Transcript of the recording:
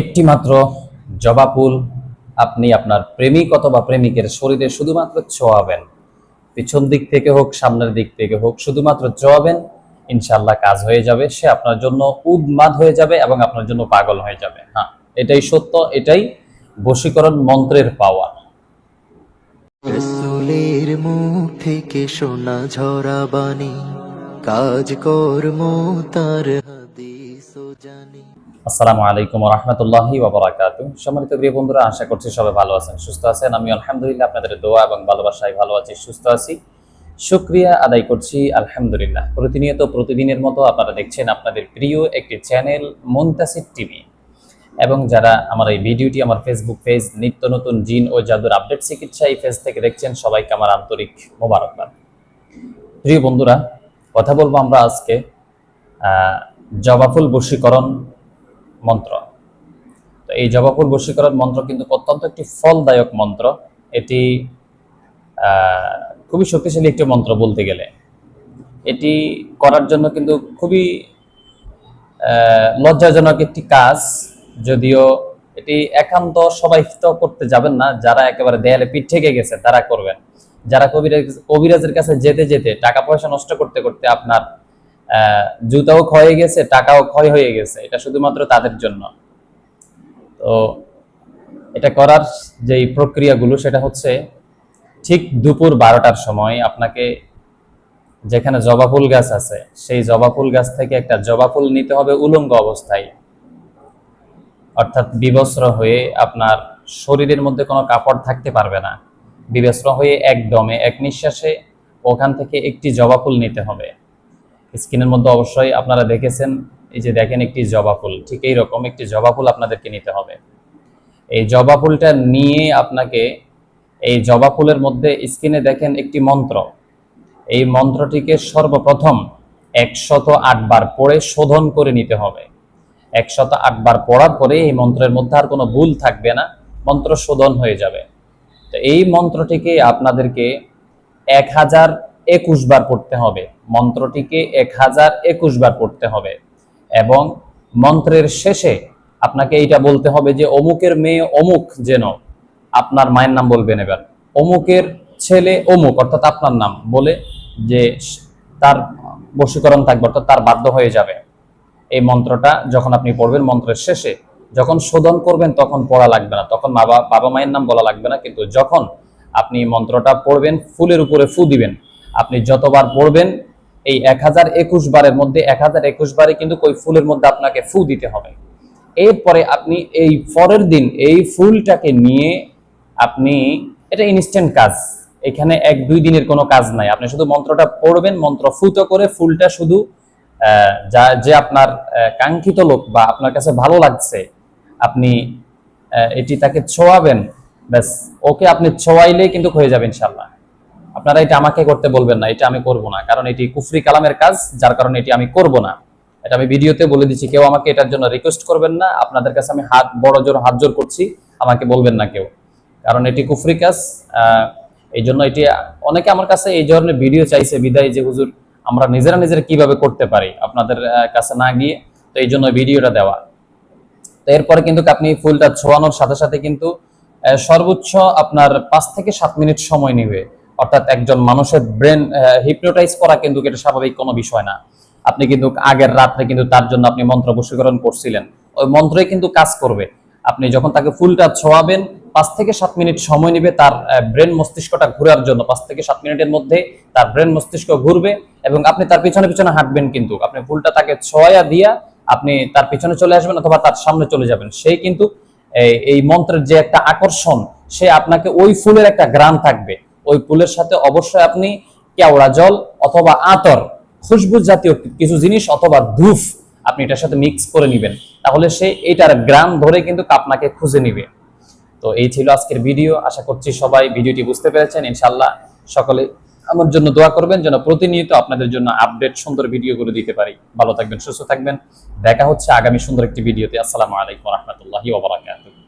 একটি মাত্র জবা ফুল আপনি আপনার প্রেমিক অথবা প্রেমিকের শরীরে শুধুমাত্র ছোঁয়াবেন। পিছন দিক থেকে হোক, সামনের দিক থেকে হোক, শুধুমাত্র ছোঁয়াবেন ইনশাল্লাহ কাজ হয়ে যাবে। সে আপনার জন্য উন্মাদ হয়ে যাবে এবং আপনার জন্য পাগল হয়ে যাবে। হ্যাঁ এটাই সত্য, এটাই বশীকরণ মন্ত্রের পাওয়া। রসুলের মুখ থেকে শোনা ঝরা বাণী কাজ কর্ম তার হাদিস জানি। আসসালামু আলাইকুম রহমতুল্লাহি ওবরাকাতু সম্মানিত প্রিয় বন্ধুরা, আশা করছি সবাই ভালো আছেন, সুস্থ আছেন। আমি আলহামদুলিল্লাহ আপনাদের দোয়া এবং ভালোবাসায় ভালো আছি, সুস্থ আছি। শুক্রিয়া আদায় করছি, আলহামদুলিল্লাহ। প্রতিনিয়ত প্রতিদিনের মতো আপনারা দেখছেন আপনাদের প্রিয় একটি চ্যানেল মুনতাসির টিভি। এবং যারা আমার এই ভিডিওটি আমার ফেসবুক পেজ নিত্য নতুন জিন ও জাদুর আপডেট চিকিৎসা এই পেজ থেকে দেখছেন, সবাইকে আমার আন্তরিক মোবারকবাদ। প্রিয় বন্ধুরা, কথা বলব আমরা আজকে জবাফুল বশীকরণ মন্ত্র। তো এই জবাফুল বশীকরণ মন্ত্র কিন্তু অত্যন্ত একটি ফলদায়ক মন্ত্র। এটি খুবই শক্তিশালী একটি মন্ত্র বলতে গেলে। এটি করার জন্য কিন্তু খুবই লজ্জাজনক একটি কাজ। যদিও এটি একান্ত সবাই তো করতে যাবেন না, যারা একেবারে দেয়ালে পিঠ থেকে গেছে, তারা করবেন। যারা কবিরাজ, কবিরাজের কাছে যেতে যেতে টাকা পয়সা নষ্ট করতে করতে আপনার জুতাও ক্ষয় গেছে, টাকাও ক্ষয় হয়ে গেছে। এটা শুধুমাত্র তাদের জন্য। তো এটা করার যেই প্রক্রিয়াগুলো, সেটা হচ্ছে ঠিক দুপুর বারোটার সময় আপনাকে যেখানে জবা ফুল গাছ আছে, সেই জবা ফুল গাছ থেকে একটা জবা ফুল নিতে হবে উলঙ্গ অবস্থায়। অর্থাৎ বিবস্ত্র হয়ে আপনার শরীরের মধ্যে কোনো কাপড় থাকতে পারবে না। বিবস্ত্র হয়ে একদমে, এক নিঃশ্বাসে ওখান থেকে একটি জবা ফুল নিতে হবে। স্কিনের মধ্যে অবশ্যই আপনারা দেখেছেন, এই যে দেখেন একটি জবা ফুল, ঠিক এই রকম একটি জবা ফুল আপনাদেরকে নিতে হবে। এই জবা ফুলটা নিয়ে আপনাকে এই জবা ফুলের মধ্যে স্কিনে দেখেন একটি মন্ত্র। এই মন্ত্রটিকে সর্বপ্রথম একশত আটবার পড়ে শোধন করে নিতে হবে। একশত আটবার পড়ার পরে এই মন্ত্রের মধ্যে আর কোনো ভুল থাকবে না, মন্ত্র শোধন হয়ে যাবে। তো এই মন্ত্রটিকে আপনাদেরকে এক হাজার একুশ বার পড়তে হবে। মন্ত্রটিকে এক হাজার একুশ বার পড়তে হবে। এবং মন্ত্রের শেষে আপনাকে এইটা বলতে হবে যে, অমুকের মেয়ে অমুক যেন আপনার মায়ের নাম বলবেন এবার। অমুকের ছেলে অমুক, অর্থাৎ আপনার নাম বলে যে, তার বশীকরণ থাকবে, অর্থাৎ তার বাধ্য হয়ে যাবে। এই মন্ত্রটা যখন আপনি পড়বেন মন্ত্রের শেষে, যখন শোধন করবেন তখন পড়া লাগবে না। তখন বাবা বাবা মায়ের নাম বলা লাগবে না, কিন্তু যখন আপনি মন্ত্রটা পড়বেন, ফুলের উপরে ফু দিবেন আপনি যতবার পড়বেন, এই এক হাজার একুশ বারের মধ্যে এক হাজার একুশ বারে কিন্তু ওই ফুলের মধ্যে আপনাকে ফু দিতে হবে। এরপরে আপনি এই পরের দিন এই ফুলটাকে নিয়ে আপনি, এটা ইনস্ট্যান্ট কাজ। এখানে এক দুই দিনের কোনো কাজ নাই। আপনি শুধু মন্ত্রটা পড়বেন, মন্ত্র ফুতো করে ফুলটা শুধু যা, যে আপনার কাঙ্ক্ষিত লোক বা আপনার কাছে ভালো লাগছে, আপনি এটি তাকে ছোঁয়াবেন, ব্যাস, ওকে আপনি ছোঁয়াইলেই কিন্তু হয়ে যাবে ইনশাল্লাহ আপনারা এটা আমাকে করতে বলবেন না, এটা আমি করব না। কারণ এটি কুফরি কালামের কাজ, যার কারণে এটি আমি করব না। এটা আমি ভিডিওতে বলে দিচ্ছি, কেউ আমাকে এটার জন্য রিকোয়েস্ট করবেন না। আপনাদের কাছে আমি হাত, বড় জোর হাত জোর করছি, আমাকে বলবেন না কেউ। কারণ এটি কুফরি কাজ এই জন্য এটি, অনেকে আমার কাছে এই ধরনের ভিডিও চাইছে, বিদায় যে হুজুর, আমরা নিজেরা নিজেরা কীভাবে করতে পারি, আপনাদের কাছে না গিয়ে। তো এই জন্য ভিডিওটা দেওয়া। তো এরপরে কিন্তু আপনি ফুলটা ছোঁয়ানোর সাথে সাথে কিন্তু সর্বোচ্চ আপনার পাঁচ থেকে সাত মিনিট সময় নেবে। অর্থাৎ একজন মানুষের ব্রেন হিপনোটাইজ করা কিন্তু এটা স্বাভাবিক কোনো বিষয় না। আপনি কিন্তু আগের রাত্রে কিন্তু তার জন্য আপনি মন্ত্র বশীকরণ করছিলেন। ওই মন্ত্রই কিন্তু কাজ করবে। আপনি যখন তাকে ফুলটা ছোঁয়াবেন, পাঁচ থেকে সাত মিনিট সময় নেবে তার ব্রেন মস্তিষ্কটা ঘোরার জন্য। পাঁচ থেকে সাত মিনিটের মধ্যে তার ব্রেন মস্তিষ্ক ঘুরবে এবং আপনি তার পিছনে পিছনে হাঁটবেন কিন্তু। আপনি ফুলটা তাকে ছোঁয়া দিয়া আপনি তার পিছনে চলে আসবেন অথবা তার সামনে চলে যাবেন। সেই কিন্তু, এই- মন্ত্রের যে একটা আকর্ষণ, সে আপনাকে ওই ফুলের একটা গ্রাম থাকবে। ওই ফুলের সাথে অবশ্যই আপনি কেওড়া জল অথবা আতর, খুশবু জাতীয় কিছু জিনিস অথবা ধূপ আপনি এটার সাথে মিক্স করে নেবেন। তাহলে সে এটার গ্রাম ধরে কিন্তু আপনাকে খুঁজে নিবে। তো এই ছিল আজকের ভিডিও আশা করছি সবাই ভিডিওটি বুঝতে পেরেছেন। ইনশাল্লাহ সকলে আমার জন্য দোয়া করবেন যেন প্রতিনিয়ত আপনাদের জন্য আপডেট সুন্দর ভিডিও করে দিতে পারি। ভালো থাকবেন, সুস্থ থাকবেন। দেখা হচ্ছে আগামী সুন্দর একটি ভিডিওতে আসসালামু আলাইকুম রহমতুল্লাহি ওবরাকাতুহ